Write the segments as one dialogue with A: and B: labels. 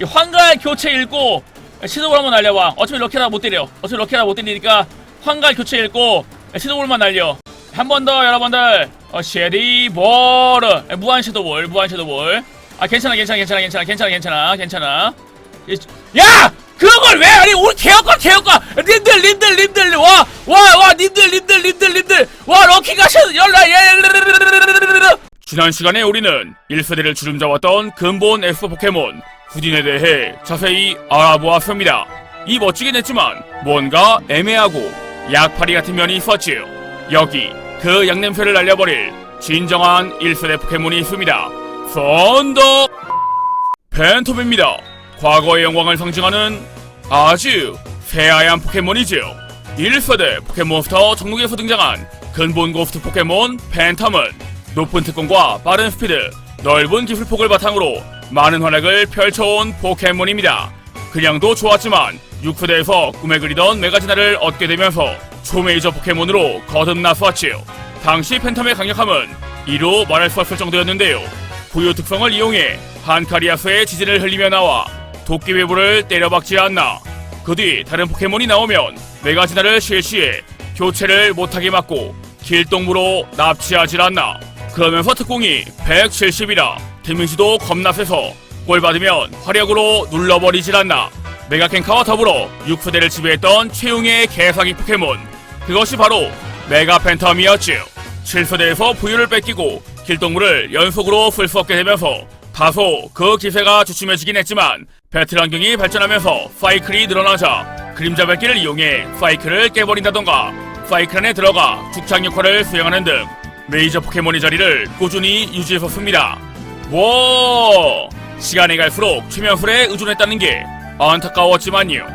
A: 이 황갈 교체 읽고 시도볼 한번 날려봐. 어차피 럭키라 못 때려. 어차피 럭키라 못 때리니까 황갈 교체 읽고 시도볼만 날려. 한 번 더 여러분들. 어, 쉐디볼. 무한 시도볼 무한 시도볼. 아 괜찮아 괜찮아 괜찮아 괜찮아 괜찮아 괜찮아 괜찮아. 이- 야! 그걸 왜? 아니 우리 개혁과 개혁과 님들 님들 님들 와와와 님들 님들 님들 님들. 와 럭키가 시 연락 예 지난 시간에 우리는 1세대를 주름잡았던 근본 F 포켓몬 후딘에 대해 자세히 알아보았습니다. 이 멋지긴 했지만 뭔가 애매하고 약파리 같은 면이 있었지요. 여기 그 양냄새를 날려버릴 진정한 1세대 포켓몬이 있습니다. 썬더 팬텀입니다. 과거의 영광을 상징하는 아주 새하얀 포켓몬이지요. 1세대 포켓몬스터 정록에서 등장한 근본 고스트 포켓몬 팬텀은 높은 특공과 빠른 스피드, 넓은 기술폭을 바탕으로 많은 활약을 펼쳐온 포켓몬입니다. 그냥도 좋았지만 6세대에서 꿈에 그리던 메가지나를 얻게 되면서 초메이저 포켓몬으로 거듭나서왔지요. 당시 팬텀의 강력함은 이로 말할 수 없을 정도였는데요. 고유 특성을 이용해 한카리아스의 지진을 흘리며 나와 도끼웨브를 때려박지 않나. 그 뒤 다른 포켓몬이 나오면 메가지나를 실시해 교체를 못하게 막고 길동무로 납치하질 않나. 그러면서 특공이 170이라 데미지도 겁나 세서 골 받으면 화력으로 눌러버리질 않나. 메가캔카와 더불어 6세대를 지배했던 최용의 개사기 포켓몬. 그것이 바로 메가 팬텀이었지요. 7세대에서 부유를 뺏기고 길동물을 연속으로 쓸 수 없게 되면서 다소 그 기세가 주춤해지긴 했지만 배틀 환경이 발전하면서 사이클이 늘어나자 그림자 밟기를 이용해 사이클을 깨버린다던가 사이클 안에 들어가 죽창 역할을 수행하는 등 메이저 포켓몬의 자리를 꾸준히 유지했었습니다. 뭐 시간이 갈수록 최면술에 의존했다는 게 안타까웠지만요.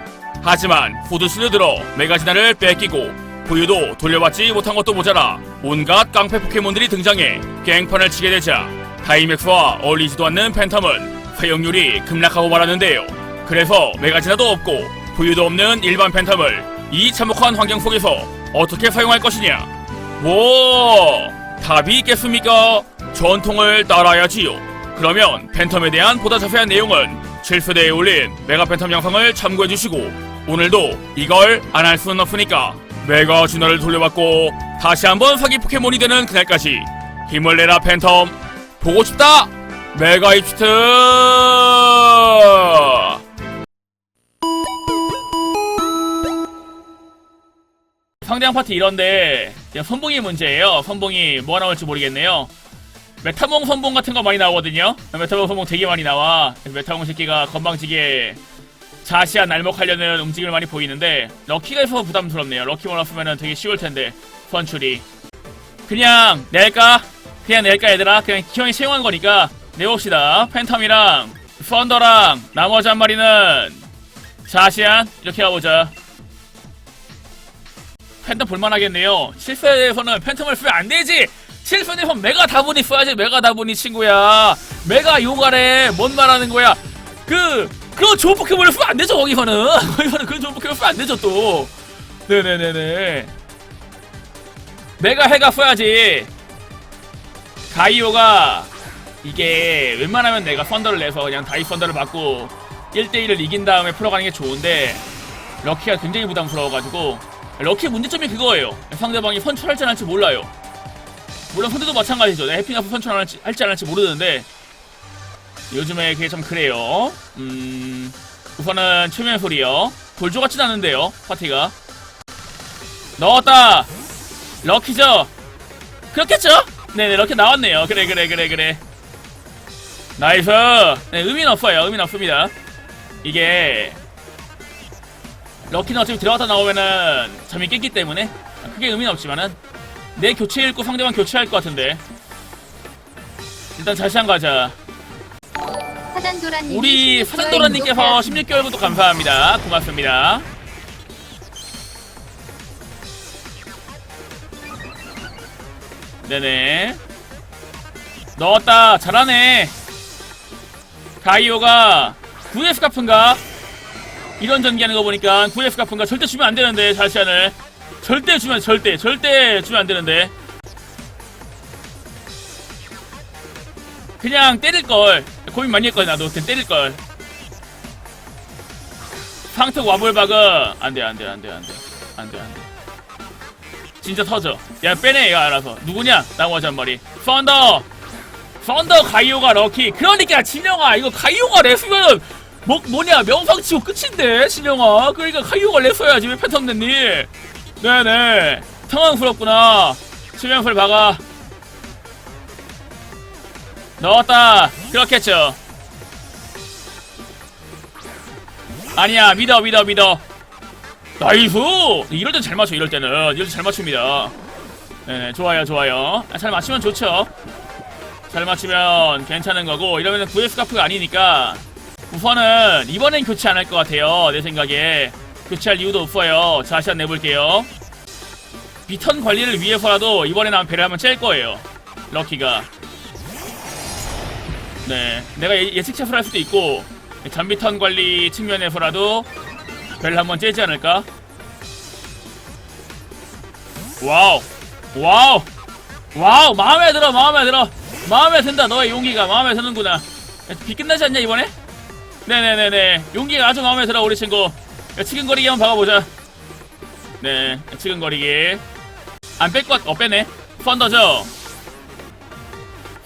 A: 하지만 후드스를 들어 메가지나를 뺏기고 부유도 돌려받지 못한 것도 모자라 온갖 깡패 포켓몬들이 등장해 갱판을 치게 되자 다이맥스와 어울리지도 않는 팬텀은 사용률이 급락하고 말았는데요. 그래서 메가지나도 없고 부유도 없는 일반 팬텀을 이 참혹한 환경 속에서 어떻게 사용할 것이냐? 뭐 답이 있겠습니까? 전통을 따라야지요. 그러면 팬텀에 대한 보다 자세한 내용은 7세대에 올린 메가 팬텀 영상을 참고해주시고 오늘도 이걸 안 할 수는 없으니까 메가 진화를 돌려받고 다시 한번 사기 포켓몬이 되는 그날까지 힘을 내라 팬텀 보고 싶다 메가 입스트 상대방 파티 이런데 그냥 선봉이 문제예요. 선봉이 뭐가 나올지 모르겠네요. 메타몽 선봉 같은 거 많이 나오거든요. 메타몽 선봉 되게 많이 나와. 메타몽 새끼가 건방지게 자시한 날먹하려는 움직임을 많이 보이는데 럭키가 있어서 부담스럽네요. 럭키만 없으면 되게 쉬울 텐데 선출이. 그냥 낼까? 그냥 낼까 얘들아? 그냥 기왕이 채용한 거니까 내봅시다. 팬텀이랑 썬더랑 나머지 한 마리는 자시안? 이렇게 가보자 팬텀 볼만하겠네요. 7세대에서는 팬텀을 쓰면 안 되지. 7세대에서 메가 다분히 써야지 메가 다분히 친구야. 메가 요가래 뭔 말하는 거야. 그 그런 좋은 포켓몬을 쓰면 안 되죠 거기서는. 거기서는 그런 좋은 포켓몬 쓰면 안 되죠 또. 네네네네. 메가 해가 써야지. 가이오가 이게 웬만하면 내가 썬더를 내서 그냥 다이 썬더를 받고 1대1을 이긴 다음에 풀어가는 게 좋은데 럭키가 굉장히 부담스러워가지고 럭키의 문제점이 그거예요. 상대방이 선출할지 안 할지 몰라요. 물론 선대도 마찬가지죠. 내 해피나프 선출할지 할지 안 할지 모르는데 요즘에 그게 좀 그래요. 음 우선은 최면 소리요. 골조 같진 않은데요 파티가. 넣었다! 럭키죠? 그렇겠죠? 네네 럭키 나왔네요. 그래 그래 그래 그래. 나이스! 네 의미는 없어요. 의미는 없습니다. 이게 럭키는 어차피 들어갔다 나오면은 잠이 깼기 때문에 크게 의미는 없지만은 내 교체 읽고 상대방 교체할 것 같은데. 일단 자시한 가자.
B: 사단도라님
A: 우리 사장도라님께서 16개월 구독 감사합니다. 고맙습니다. 네네. 넣었다. 잘하네. 가이오가 9S 갚은가 이런 전기하는 거 보니까 9S 갚은가 절대 주면 안 되는데 자시안을 절대 주면 절대 절대 주면 안 되는데. 그냥 때릴 걸. 고민 많이 했거든 나도. 그냥 때릴 걸. 상특 와볼박은 안돼 안돼 안돼 안돼. 안돼 안돼. 진짜 터져. 야 빼내 얘가 알아서. 누구냐? 나머지 한 마리. 펀더! 펀더 가이오가 럭키. 그러니까 진영아 이거 가이오가 레스면 뭐, 뭐냐? 명상치고 끝인데 진영아. 그러니까 가이오가 레서야지 왜 팬텀 냈니? 네네. 당황스럽구나. 치명풀 박아. 넣었다. 그렇겠죠. 아니야 믿어 믿어 믿어. 나이스! 이럴 땐 잘 맞춰 이럴 때는. 이럴 때잘 맞춥니다. 네 좋아요 좋아요. 아, 잘 맞추면 좋죠. 잘 맞추면 괜찮은 거고 이러면 구스 스카프가 아니니까 우선은 이번엔 교체 안 할 것 같아요 내 생각에. 교체할 이유도 없어요. 자 시간 내볼게요. 비턴 관리를 위해서라도 이번에 나온 배를 한번 짤 거예요 럭키가. 네 내가 예- 예측 체프를 할 수도 있고 전비턴 관리 측면에서라도 벨 한번 째지 않을까? 와우 와우 와우 마음에 들어 마음에 들어. 마음에 든다 너의 용기가. 마음에 드는구나. 비 끝나지 않냐 이번에? 네네네네. 용기가 아주 마음에 들어 우리 친구. 야, 치근거리기 한번 박아보자. 네 치근거리기. 안 뺄 것, 어 빼네. 펀더죠?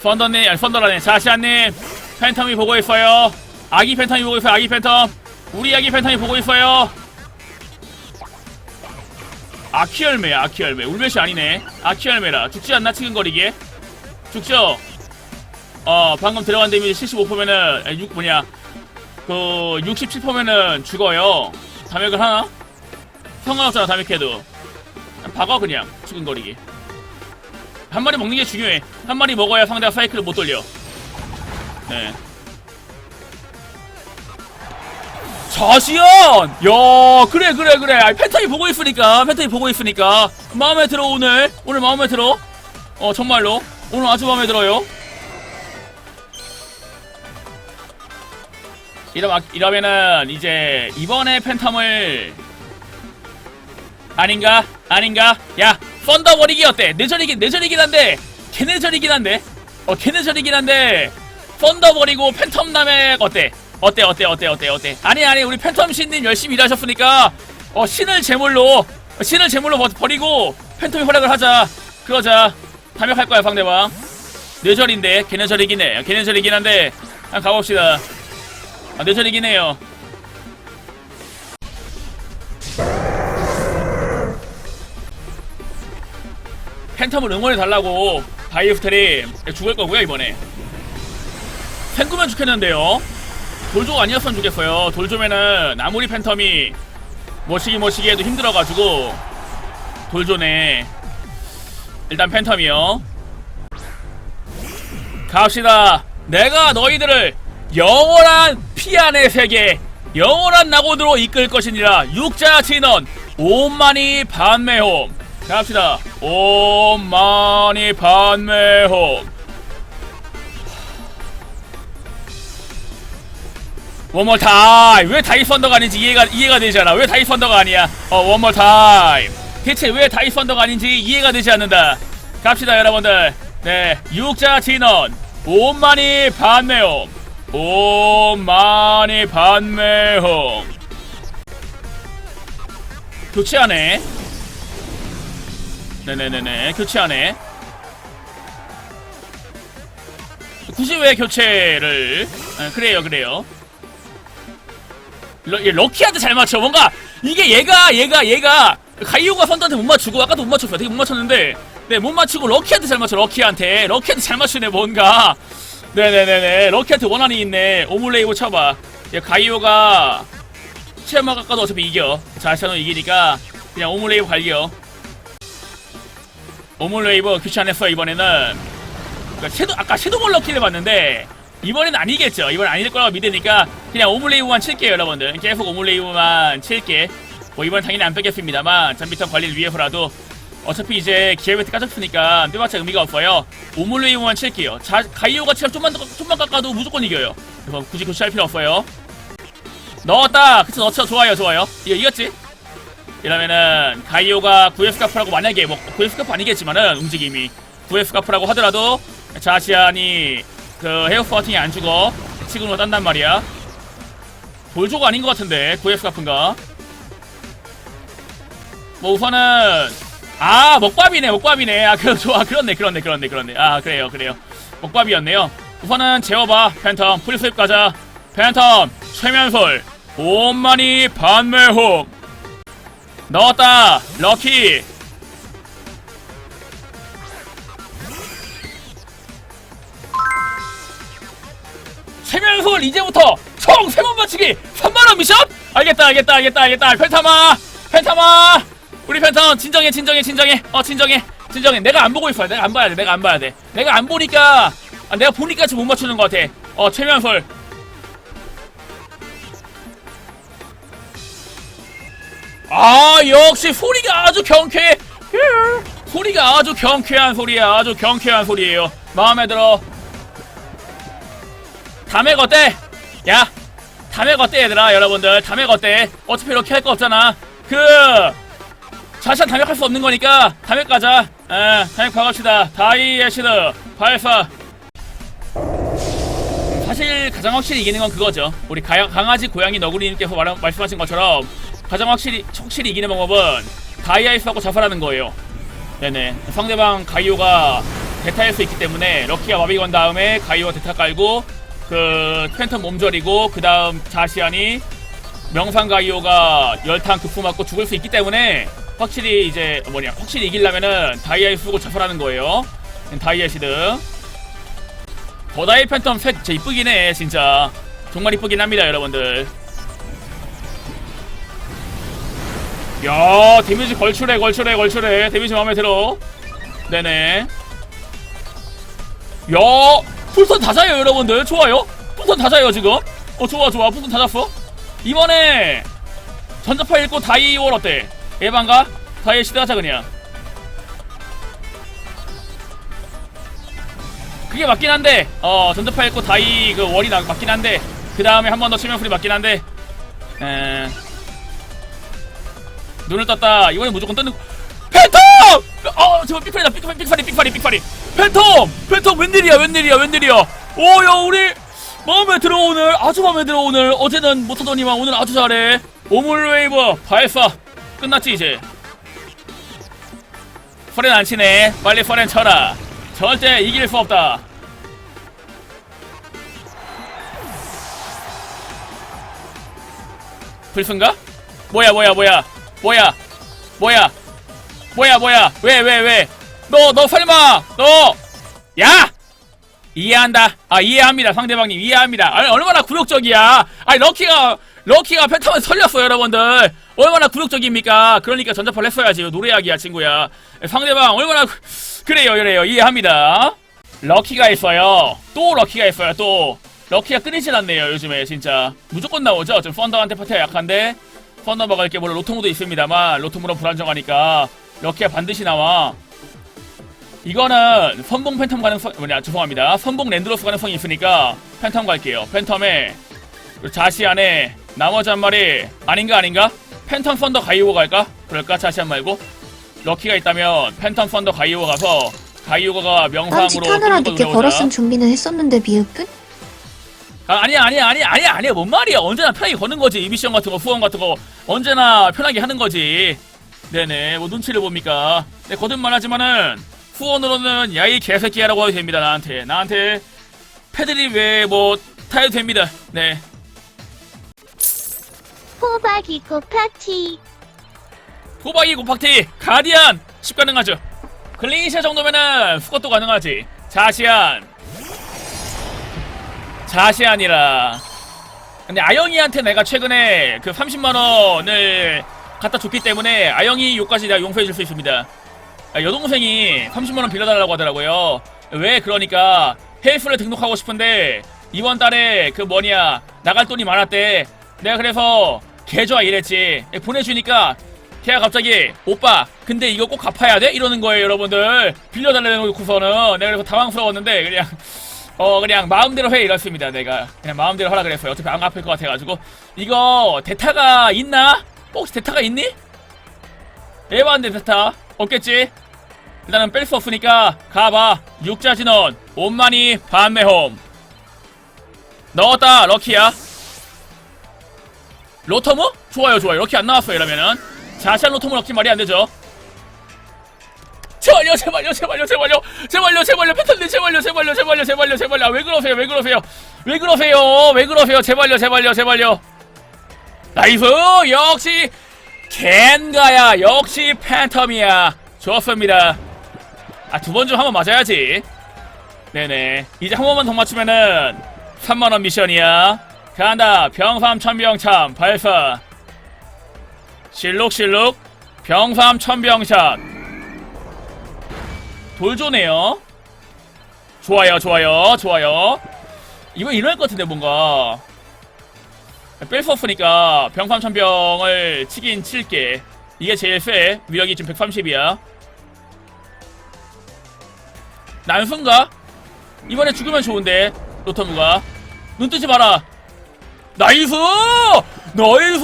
A: 펀더님 아니 펀더라네. 자시안님 팬텀이 보고 있어요. 아기 팬텀이 보고 있어요 아기 팬텀. 우리 아기 팬텀이 보고 있어요. 아키 열매야 아키 열매. 울메시 아니네. 아키 열매라. 죽지 않나 치근거리기에? 죽죠? 어 방금 들어간 데미지 75%면은 6 뭐냐 그 67%면은 죽어요. 담액을 하나? 상관없잖아 담액해도. 박아 그냥 치근거리기. 한 마리 먹는 게 중요해. 한 마리 먹어야 상대가 사이클을 못 돌려. 네. 자시연! 야 그래 그래 그래. 팬텀이 보고 있으니까 팬텀이 보고 있으니까. 마음에 들어 오늘? 오늘 마음에 들어? 어 정말로? 오늘 아주 마음에 들어요 이러, 이러면은 이제 이번에 팬텀을 아닌가? 아닌가? 야 펀더 버리기 어때? 내절이긴 내절이긴 한데 걔네절이긴 한데? 어 걔네절이긴 한데 펀더 버리고 팬텀 남의 어때? 어때 어때 어때 어때 어때? 아니 아니 우리 팬텀 신님 열심히 일하셨으니까 어 신을 제물로 어, 신을 제물로 버, 버리고 팬텀이 활약을 하자. 그러자 담역할 거야 상대방. 뇌절인데 걔네절이긴 해. 걔네절이긴 한데 한번 가봅시다 아 뇌절이긴 해요. 팬텀을 응원해달라고 바이오스텔이 죽을 거고요 이번에. 탱구면 죽겠는데요. 돌조 아니었으면 좋겠어요. 돌조면은 아무리 팬텀이 멋시기 멋시기 해도 힘들어가지고 돌조네. 일단 팬텀이요. 갑시다. 내가 너희들을 영원한 피안의 세계 영원한 낙원으로 이끌 것이니라. 육자 진원 오만이 반매홈. 갑시다. 오만이 반매홈. 원몰 타임 왜 다이스 언더가 아닌지 이해가 이해가 되지 않아? 왜 다이스 언더가 아니야? 어 원몰 타임 대체 왜 다이스 언더가 아닌지 이해가 되지 않는다. 갑시다 여러분들. 네 육자 진원 오만이 반매홈 오만이 반매홈 교체하네 네네네네 교체하네 굳이 왜 교체를? 아, 그래요 그래요. 러, 얘 럭키한테 잘 맞춰. 뭔가 이게 얘가 얘가 얘가 가이오가 선수한테 못 맞추고 아까도 못 맞췄어 되게 못 맞췄는데. 네 못 맞추고 럭키한테 잘 맞춰 럭키한테. 럭키한테 잘 맞추네 뭔가 네네네네. 럭키한테 원한이 있네. 오물레이브 쳐봐. 얘 가이오가 체험학 아까도 어차피 이겨. 자샤노 이기니까 그냥 오물레이브 갈겨. 오물레이브 귀찮았어 이번에는 그러니까 섀도, 아까 섀도볼 럭키를 봤는데 이번엔 아니겠죠. 이번 아닐 거라고 믿으니까 그냥 오물레이브만 칠게요 여러분들. 계속 오물레이브만 칠게. 뭐 이번 당연히 안 빼겠습니다만 잠비턴 관리를 위해서라도 어차피 이제 기회베트 까졌으니까 빼봤자 의미가 없어요. 오물레이브만 칠게요. 자, 가이오가 치면 좀만, 더- 좀만 깎아도 무조건 이겨요. 그래서 굳이 교체할 필요 없어요. 넣었다! 그쵸 넣죠. 좋아요 좋아요. 이거 이겼지? 이러면은 가이오가 구에스카프라고 만약에 뭐 구에스카프 아니겠지만은 움직임이 구에스카프라고 하더라도 자시안이 그 헤어스 버팅이 안 죽어 치근으로 딴단 말이야. 볼조가 아닌 것 같은데 9F 갚은가? 뭐 우선은 아 먹밥이네 먹밥이네. 아 그, 좋아. 그렇네 그렇네 그렇네 그렇네. 아 그래요 그래요. 먹밥이었네요. 우선은 재워봐 팬텀. 풀스윕 가자. 팬텀 최면솔. 온마니 반매혹. 넣었다 럭키. 최면솔 이제부터 총 3번 맞추기. 3만원 미션? 알겠다 알겠다 알겠다 알겠다. 펜타마 펜타마 우리 펜타 진정해 진정해 진정해. 어 진정해 진정해. 내가 안 보고 있어. 내가 안 봐야 돼 내가 안 봐야 돼. 내가 안 보니까 아, 내가 보니까 지금 못 맞추는 것 같아. 어 최면솔 아 역시 소리가 아주 경쾌해. 소리가 아주 경쾌한 소리야. 아주 경쾌한 소리예요. 마음에 들어. 담액 어때? 야 담액 어때 얘들아 여러분들? 담액 어때? 어차피 이렇게 할 거 없잖아. 그 자신한 담액할 수 없는 거니까 담액 가자. 에 담액 박읍시다. 다이애시드 발사. 사실 가장 확실히 이기는 건 그거죠. 우리 가, 강아지 고양이 너구리님께서 말, 말씀하신 것처럼 가장 확실히 확실히 이기는 방법은 다이아이스하고 자살하는 거예요. 네네. 상대방 가이오가 대타일 수 있기 때문에 럭키가 마비 건 다음에 가이오가 대타 깔고 그 팬텀 몸절이고 그 다음 자시안이 명상 가이오가 열탄 급fu 맞고 죽을 수 있기 때문에 확실히 이제 뭐냐 확실히 이기려면은 다이아이 쓰고 자살하는 거예요. 다이아 시드. 더다이 팬텀 색 진짜 이쁘긴 해 진짜. 정말 이쁘긴 합니다 여러분들. 야 데미지 걸출해 걸출해 걸출해. 데미지 마음에 들어. 네네. 야 풀선 다 자요 여러분들. 좋아요? 풀선 다 자요 지금? 어 좋아 좋아. 풀선 다 잤어? 이번에 전자파 읽고 다이월 어때 에반가 다이 시대 하자 그냥 그게 맞긴 한데 어 전자파 읽고 다이 그 월이 나, 맞긴 한데 그 다음에 한 번 더 치면 풀이 맞긴 한데 에. 눈을 떴다. 이번에 무조건 뜨는 팬텀! 어 저거 삑파리다. 삑파리 삑파리 삑파리 삑파리. 팬텀! 팬텀 웬일이야 웬일이야 웬일이야. 오야 우리 마음에 들어 오늘. 아주 마음에 들어 오늘. 어제는 못하더니만 오늘 아주 잘해. 오물웨이브 발사 끝났지 이제. 퍼렌 안 치네. 빨리 퍼렌 쳐라. 절대 이길 수 없다. 불순가? 뭐야 뭐야 뭐야? 뭐야? 뭐야? 뭐야 뭐야? 왜 왜 왜? 너 너 설마! 너! 야! 이해한다. 아 이해합니다 상대방님. 이해합니다. 아니 얼마나 굴욕적이야. 아니 럭키가 럭키가 펜타만 설렸어 여러분들. 얼마나 굴욕적입니까? 그러니까 전자파를 했어야지 노래하기야 친구야. 상대방 얼마나 구- 그래요 그래요. 이해합니다. 럭키가 있어요. 또 럭키가 있어요 또. 럭키가 끊이질 않네요 요즘에 진짜. 무조건 나오죠? 좀 펀더한테 파티가 약한데? 펀더 먹을 게 물론 로토무도 있습니다만 로토무는 불안정하니까 럭키가 반드시 나와. 이거는 선봉 팬텀 가능성 뭐냐 죄송합니다. 선봉 랜드로스 가능성이 있으니까 팬텀 갈게요. 팬텀에 자시 안에 나머지 한 마리 아닌가 아닌가? 팬텀 펀더 가이오 갈까? 그럴까? 자시안 말고. 럭키가 있다면 팬텀 펀더 가이오 가서 가이오가 명상으로
C: 딴짓하느라
A: 끌고
C: 늦게. 걸었음 준비는 했었는데 미흡분?
A: 아, 아니야 아니야 아니야 아니야 아니야. 뭔 말이야. 언제나 편하게 거는 거지. 이 미션 같은 거 후원 같은 거. 언제나 편하게 하는 거지. 네네. 뭐 눈치를 봅니까? 네 거듭말 하지만은 후원으로는 야이 개새끼야라고 해도 됩니다 나한테. 나한테 패들이 왜뭐 타도 됩니다. 네
B: 호박이고 파티.
A: 호박이 곱팍티 가디안! 10 가능하죠? 클리시아 정도면은 수것도 가능하지. 자시안. 자시안이라. 근데 아영이한테 내가 최근에 그 30만원을 갖다 줬기 때문에 아영이 요까지 내가 용서해 줄 수 있습니다. 아, 여동생이 30만원 빌려달라고 하더라고요. 왜 그러니까 헬스를 등록하고 싶은데 이번 달에 그 뭐냐 나갈 돈이 많았대. 내가 그래서 계좌 이랬지. 보내주니까 걔가 갑자기 오빠 근데 이거 꼭 갚아야 돼? 이러는 거예요 여러분들. 빌려달라는 거고서는. 내가 그래서 당황스러웠는데 그냥 어 그냥 마음대로 해 이랬습니다 내가. 그냥 마음대로 하라 그랬어요. 어차피 안 갚을 것 같아가지고 이거 대타가 있나? 혹시 대타가 있니? 에반데 대타 없겠지? 일단은 뺄 수 없으니까 가봐. 육자진원 온마니 반매홈 넣었다 럭키야 로터무? 좋아요 좋아요. 이렇게 안 나왔어요 이러면은. 자시한 로터무 넣기 말이 안 되죠. 제발요 제발요 제발요 제발요. 제발요 제발요. 패턴님 제발요 제발요 제발요 제발요 제발요. 아, 왜 그러세요 왜 그러세요? 왜 그러세요? 왜 그러세요? 제발요 제발요 제발요. 나이스! 역시 겐가야. 역시 팬텀이야. 좋습니다. 아 두 번 좀 한번 맞아야지. 네네. 이제 한 번만 더 맞추면은 3만원 미션이야 간다 병삼 천병참 발사. 실룩실룩 병삼 천병샷. 돌조네요. 좋아요 좋아요 좋아요. 이거 일어날 것 같은데 뭔가. 뺄 수 없으니까 병삼 천병을 치긴 칠게. 이게 제일 세 위력이 지금 130이야. 난순가? 이번에 죽으면 좋은데 로터무가. 눈 뜨지 마라 나이스! 나이스!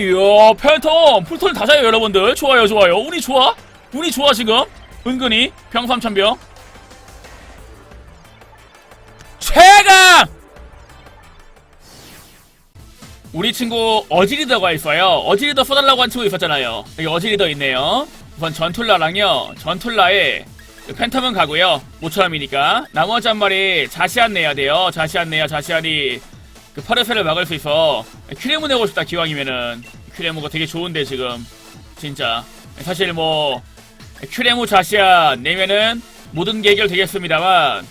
A: 이야 팬텀 풀톤 다자요 여러분들. 좋아요 좋아요. 운이 좋아? 운이 좋아 지금? 은근히. 병삼천병. 최강! 우리 친구 어지리더가 있어요. 어지리더 써달라고 한 친구 있었잖아요. 여기 어지리더 있네요. 우선 전툴라랑요. 전툴라에 그 팬텀은 가고요. 5천원이니까. 나머지 한 마리 자시안 내야 돼요. 자시안 내야 자시안이 그 파르페를 막을 수 있어. 큐레무 내고 싶다 기왕이면은. 큐레무가 되게 좋은데 지금. 진짜. 사실 뭐 큐레무 자시안 내면은 모든 게 해결되겠습니다만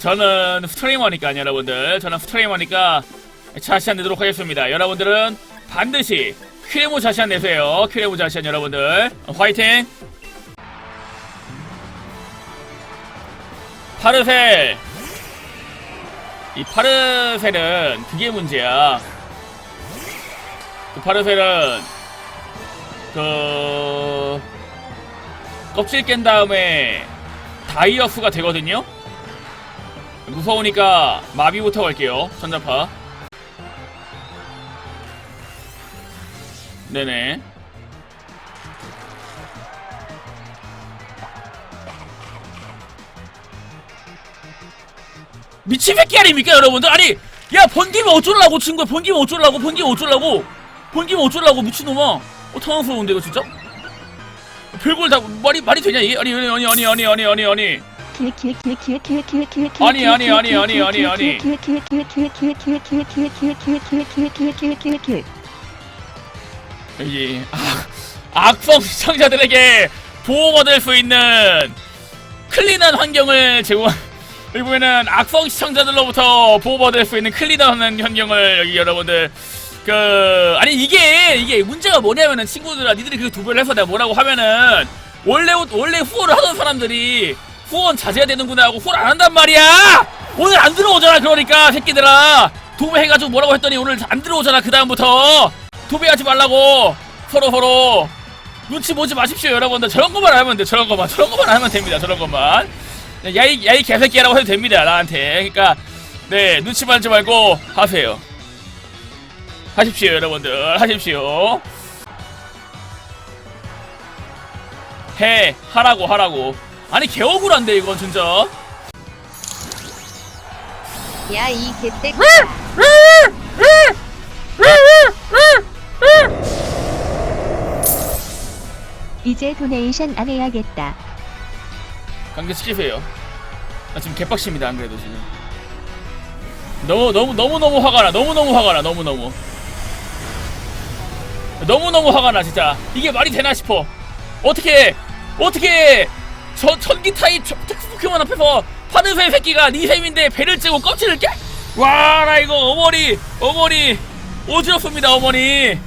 A: 저는 스트리머니까 여러분들. 저는 스트리머니까 자시안 내도록 하겠습니다. 여러분들은 반드시 큐레무 자시안 내세요. 큐레무 자시안 여러분들. 화이팅! 파르셀 이 파르셀은 그게 문제야. 그 파르셀은 그 껍질 깬 다음에 다이어스가 되거든요? 무서우니까 마비부터 갈게요 전자파. 네네 미친 새끼 아닙니까 여러분들 아니 야 번기면 어쩌려고 친구야 번기면 어쩌려고 번기면 어쩌려고 번기면 어쩌려고 미친놈아 어 당황스러운데 이거 진짜 별걸 다 말이 말이 되냐 이게 아니 아니 아니 아니 아니 아니 아니 아니
B: 아니
A: 아니, 아니, 아니, 아니, 아니. 이 악, 악성 시청자들에게 보호받을 수 있는 클린한 환경을 제공 여 기 보면은 악성 시청자들로부터 보호받을 수 있는 클린한 환경을 여기 여러분들 그 아니 이게 이게 문제가 뭐냐면은 친구들아 니들이 그 두배를 해서 내가 뭐라고 하면은 원래 원래 후원을 하던 사람들이 후원 자제해야 되는구나 하고 후원 안 한단 말이야! 오늘 안 들어오잖아 그러니까 새끼들아! 도배해가지고 뭐라고 했더니 오늘 안 들어오잖아 그 다음부터! 도배하지 말라고! 서로 서로! 눈치 보지 마십시오 여러분들. 저런 것만 하면 돼 저런 것만. 저런 것만 하면 됩니다 저런 것만 야이 야이 개새끼라고 해도 됩니다 나한테. 그러니까 네 눈치 보지 말고 하세요. 하십시오 여러분들. 하십시오. 해 하라고 하라고. 아니 개 억울한데 이건 진짜.
C: 야, 이 개떼.
B: 이제 도네이션 안 해야겠다.
A: 관계 시키세요. 나 지금 개빡십니다 안 그래도 지금. 너무 너무 너무 너무 화가 나. 너무 너무 화가 나. 너무 너무. 너무 너무 화가 나 진짜. 이게 말이 되나 싶어. 어떻게 어떻게 저 전기 타입 포켓몬 앞에서 파는새 새끼가 니 셈인데 배를 찌고 껍질을 깨? 와 나 이거 어머니 어머니. 어지럽습니다 어머니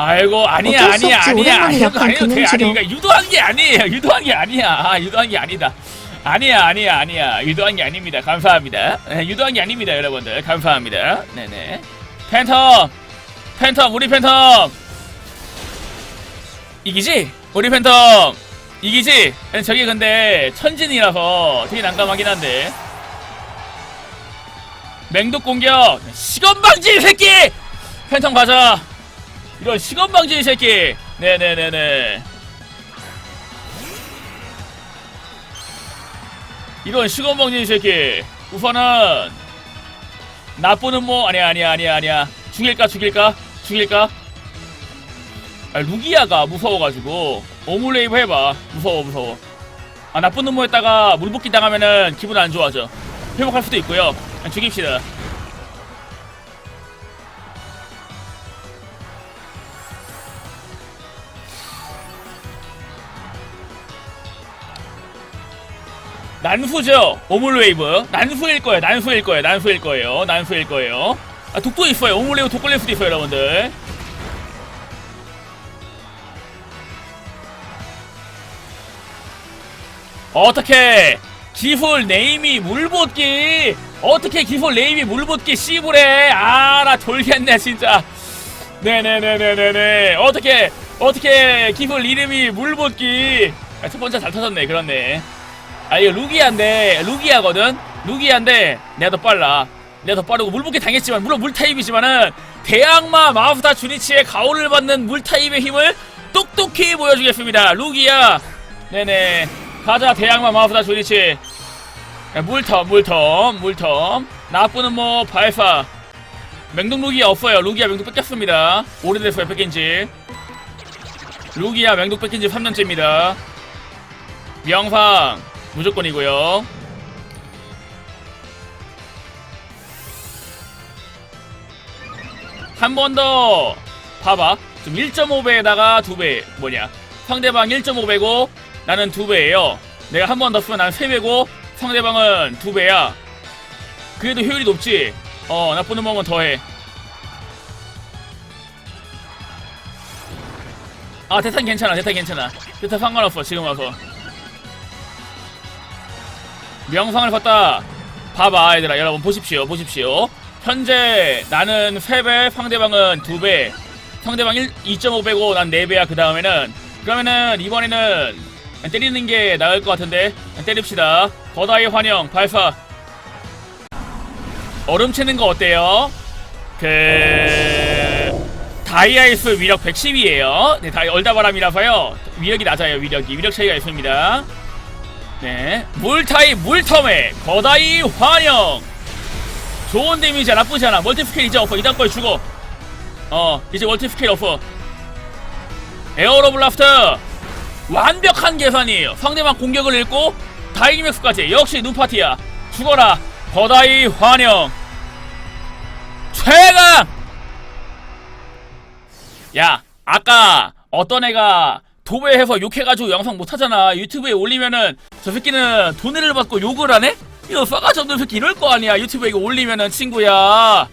A: 아이고 아니야
C: 어쩔 수
A: 아니야. 아니야.
C: 오랜만에
A: 이런 거
C: 약간
A: 아니어도 돼
C: 금융치료.
A: 아니 그러니까 유도한 게 아니에요. 유도한 게 아니야. 아, 유도한 게 아니다. 아니야 아니야 아니야. 유도한 게 아닙니다. 감사합니다. 네, 유도한 게 아닙니다 여러분들. 감사합니다. 네네. 팬텀. 팬텀 우리 팬텀. 이기지? 우리 팬텀. 이기지? 저게 근데 천진이라서 되게 난감하긴 한데. 맹독 공격. 시건방지 이 새끼! 팬텀 가자 이런 시건방지 이 새끼. 네네네네. 이런 시간 먹는 새끼. 우선은 나쁘는 뭐 아니야 아니야 아니야 아니야. 죽일까 죽일까? 죽일까? 아, 루기아가 무서워가지고. 오물레이브 해봐. 무서워 무서워. 아 나쁜 놈모였다가 물붓기 당하면은 기분 안 좋아져. 회복할 수도 있고요. 죽입시다 난수죠? 오물웨이브. 난수일 거예요 난수일 거예요 난수일 거예요 난수일 거예요. 아 독도 있어요. 오물웨이브 독 걸릴 수도 있어요 여러분들. 어떻게? 기술 네임이 물붓기. 어떻게 기술 네임이 물붓기 씨부래 아나 돌겠네 진짜. 네네네네네네. 어떻게 어떻게 기술 이름이 물붓기? 아, 첫 번째 잘 터졌네 그렇네 아 이거 루기아인데 루기아거든? 루기아인데 내가 더 빨라. 내가 더 빠르고 물붓기 당했지만 물론 물타입이지만은 대악마 마우스타 주니치의 가오를 받는 물타입의 힘을 똑똑히 보여주겠습니다. 루기아 네네. 가자 마우스다 조리치. 야, 물텀 물텀 물텀. 나쁘는 뭐 발사. 맹독 루기아 없어요. 루기아 맹독 뺏겼습니다. 오래됐어요 뺏긴지. 루기아 맹독 뺏긴지 3년째입니다. 명상 무조건이고요. 한 번 더. 봐봐. 지금 1.5배에다가 2배. 뭐냐? 상대방 1.5배고 나는 2배예요. 내가 한 번 더 쓰면 난 3배고 상대방은 2배야. 그래도 효율이 높지? 어 나쁜 놈은 더해. 아 대탄 괜찮아. 대탄 괜찮아. 대탄 상관없어. 지금 와서 명상을 걷다. 봐봐 얘들아. 여러분 보십시오 보십시오. 현재 나는 3배 상대방은 2배. 상대방 1, 2.5배고 난 4배야 그 다음에는. 그러면은 이번에는 때리는 게 나을 것 같은데? 때립시다. 거다의 환영 발사. 얼음 채는 거 어때요? 그 다이아이스 위력 110이에요. 네 다이 얼다바람이라서요. 위력이 낮아요 위력이. 위력 차이가 있습니다 네 물타입 물텀의 거다이 환영. 좋은 데미지야 나쁘지 않아. 멀티스케일 이제 없어 이단 거에 죽어 어 이제 멀티스케일 없어 에어로 블라스터 완벽한 계산이에요. 상대방 공격을 읽고 다이기맥스까지. 역시 눈파티야. 죽어라 거다이 환영. 최강! 야 아까 어떤 애가 도배해서 욕해가지고 영상 못하잖아. 유튜브에 올리면은 저 새끼는 돈을 받고 욕을 하네? 이거 싸가지 없는 새끼 이럴 거 아니야. 유튜브에 이거 올리면은 친구야